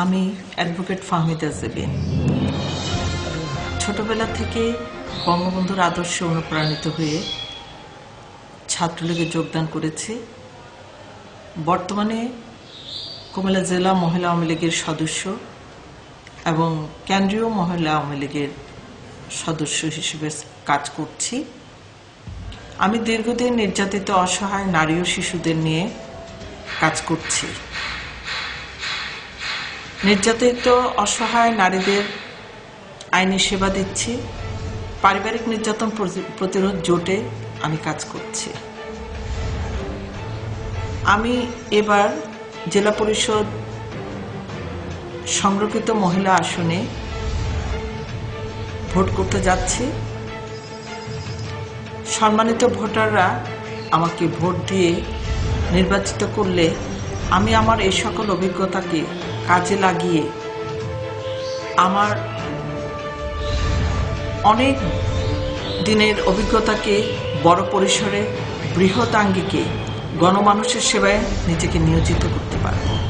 আমি অ্যাডভোকেট ফাহমিদা জেবিন। ছোটবেলা থেকে বঙ্গবন্ধুর আদর্শে অনুপ্রাণিত হয়ে ছাত্রলীগে যোগদান করেছি। বর্তমানে কুমিল্লা জেলা মহিলা আওয়ামী লীগের সদস্য এবং কেন্দ্রীয় মহিলা আওয়ামী লীগের সদস্য হিসেবে কাজ করছি। আমি দীর্ঘদিন নির্যাতিত, অসহায় নারী ও শিশুদের নিয়ে কাজ করছি। নির্যাতিত, অসহায় নারীদের আইনি সেবা দিচ্ছি। পারিবারিক নির্যাতন প্রতি- প্রতিরোধ জোটে আমি কাজ করছি। আমি এবার জেলা পরিষদ সংরক্ষিত মহিলা আসনে ভোট করতে যাচ্ছি। সম্মানিত ভোটাররা আমাকে ভোট দিয়ে নির্বাচিত করলে আমি আমার এই সকল অভিজ্ঞতাকে কাজে লাগিয়ে আমার অনেক দিনের অভিজ্ঞতাকে বড় পরিসরে বৃহৎ আঙ্গিকে গণমানুষের সেবায় নিজেকে নিয়োজিত করতে পারব।